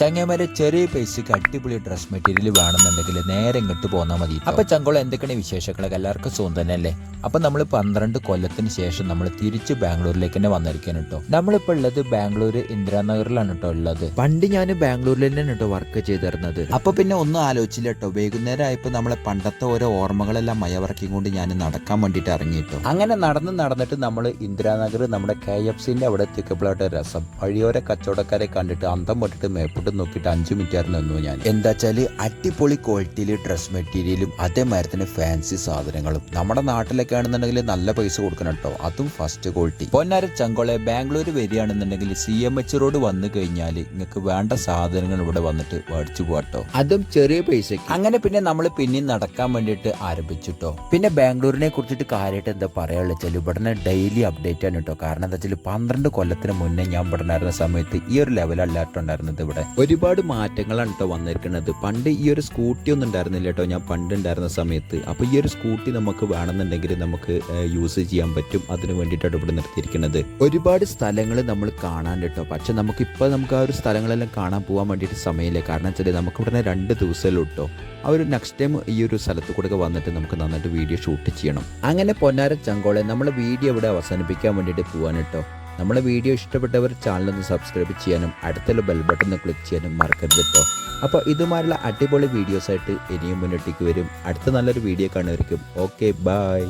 ചങ്ങന്മാരെ ചെറിയ പൈസക്ക് അടിപൊളി ഡ്രസ് മെറ്റീരിയൽ വേണമെന്നുണ്ടെങ്കിൽ നേരെ ഇങ്ങോട്ട് പോന്നാൽ മതി. അപ്പൊ ചങ്കോളം എന്തൊക്കെയാണ് വിശേഷങ്ങളൊക്കെ? എല്ലാവർക്കും സുഖം തന്നെയല്ലേ? അപ്പൊ നമ്മൾ പന്ത്രണ്ട് കൊല്ലത്തിന് ശേഷം നമ്മൾ തിരിച്ച് ബാംഗ്ലൂരിലേക്ക് തന്നെ വന്നിരിക്കാൻ കേട്ടോ. നമ്മളിപ്പോ ഉള്ളത് ബാംഗ്ലൂർ ഇന്ദിരാനഗറിലാണ് കേട്ടോ ഉള്ളത്. പണ്ട് ഞാൻ ബാംഗ്ലൂരിൽ തന്നെയാണ് കേട്ടോ വർക്ക് ചെയ്തിരുന്നത്. അപ്പൊ പിന്നെ ഒന്നും ആലോചിച്ചില്ല കേട്ടോ. വൈകുന്നേരം ആയപ്പോ നമ്മളെ പണ്ടത്തെ ഓരോ ഓർമ്മകളെല്ലാം മയവറക്കി കൊണ്ട് ഞാൻ നടക്കാൻ വേണ്ടിട്ട് ഇറങ്ങി കേട്ടോ. അങ്ങനെ നടന്ന് നടന്നിട്ട് നമ്മൾ ഇന്ദിരാനഗർ നമ്മുടെ കെ എഫ് സിന്റെ അവിടെ എത്തിക്കപ്പോഴായിട്ട് രസം. വഴിയോര കച്ചവടക്കാരെ കണ്ടിട്ട് അന്തം പൊട്ടിട്ട് മേപ്പിട്ട് നോക്കിയിട്ട് അഞ്ചു മിനിറ്റ് ആയിരുന്നു നിന്നു ഞാൻ. എന്താ വെച്ചാൽ അടിപൊളി ക്വാളിറ്റിയിൽ ഡ്രസ് മെറ്റീരിയലും അതേമാതിരി തന്നെ ഫാൻസി സാധനങ്ങളും. നമ്മുടെ നാട്ടിലൊക്കെ ആണെന്നുണ്ടെങ്കിൽ നല്ല പൈസ കൊടുക്കണം കേട്ടോ അതും ഫസ്റ്റ് ക്വാളിറ്റി പൊന്നാര ചങ്കോളെ ബാംഗ്ലൂർ വരികയാണെന്നുണ്ടെങ്കിൽ സി എം എച്ച് റോഡ് വന്നു കഴിഞ്ഞാൽ നിങ്ങൾക്ക് വേണ്ട സാധനങ്ങൾ ഇവിടെ വന്നിട്ട് മേടിച്ചു പോകട്ടോ അതും ചെറിയ പൈസക്ക്. അങ്ങനെ പിന്നെ നമ്മൾ പിന്നെയും നടക്കാൻ വേണ്ടിയിട്ട് ആരംഭിച്ചിട്ടോ പിന്നെ ബാംഗ്ലൂരിനെ കുറിച്ചിട്ട് കാര്യമായിട്ട് എന്താ പറയാനുള്ള വെച്ചാൽ ഇവിടെ ഡെയിലി അപ്ഡേറ്റ് ആണ് കേട്ടോ കാരണം എന്താ വെച്ചാൽ പന്ത്രണ്ട് കൊല്ലത്തിന് മുന്നേ ഞാൻ ഇവിടെ സമയത്ത് ഈ ഒരു ലെവലല്ലാട്ടുണ്ടായിരുന്നത് ഇവിടെ. ഒരുപാട് മാറ്റങ്ങളാണ് കേട്ടോ വന്നിരിക്കുന്നത് പണ്ട് ഈ ഒരു സ്കൂട്ടി ഒന്നും ഉണ്ടായിരുന്നില്ല കേട്ടോ ഞാൻ പണ്ട് ഉണ്ടായിരുന്ന സമയത്ത്. അപ്പോൾ ഈ ഒരു സ്കൂട്ടി നമുക്ക് വേണമെന്നുണ്ടെങ്കിൽ നമുക്ക് യൂസ് ചെയ്യാൻ പറ്റും. അതിന് വേണ്ടിയിട്ടാണ് ഇവിടെ നിർത്തിയിരിക്കുന്നത് ഒരുപാട് സ്ഥലങ്ങൾ നമ്മൾ കാണാൻ കേട്ടോ പക്ഷെ നമുക്ക് ഇപ്പോൾ നമുക്ക് ആ ഒരു സ്ഥലങ്ങളെല്ലാം കാണാൻ പോകാൻ വേണ്ടിയിട്ട് സമയമില്ല. കാരണം വെച്ചാൽ നമുക്ക് ഇവിടെ രണ്ട് ദിവസമല്ലോ കേട്ടോ ആ ഒരു നെക്സ്റ്റ് ടൈം ഈ ഒരു സ്ഥലത്ത് കൂടെ വന്നിട്ട് നമുക്ക് നന്നായിട്ട് വീഡിയോ ഷൂട്ട് ചെയ്യണം. അങ്ങനെ പൊന്നാര ചങ്കോളെ നമ്മൾ വീഡിയോ ഇവിടെ അവസാനിപ്പിക്കാൻ വേണ്ടിയിട്ട് പോകാൻ കേട്ടോ നമ്മളെ വീഡിയോ ഇഷ്ടപ്പെട്ടവർ ചാനൽ ഒന്ന് സബ്സ്ക്രൈബ് ചെയ്യാനും അടുത്തുള്ള ബെൽ ബട്ടൺ ക്ലിക്ക് ചെയ്യാനും മറക്കരുത് കേട്ടോ അപ്പോൾ ഇതുമായുള്ള അടിപൊളി വീഡിയോസായിട്ട് ഇനിയും മുന്നോട്ടേക്ക് വരും. അടുത്ത നല്ലൊരു വീഡിയോ കാണുമായിരിക്കും ഓക്കെ ബൈ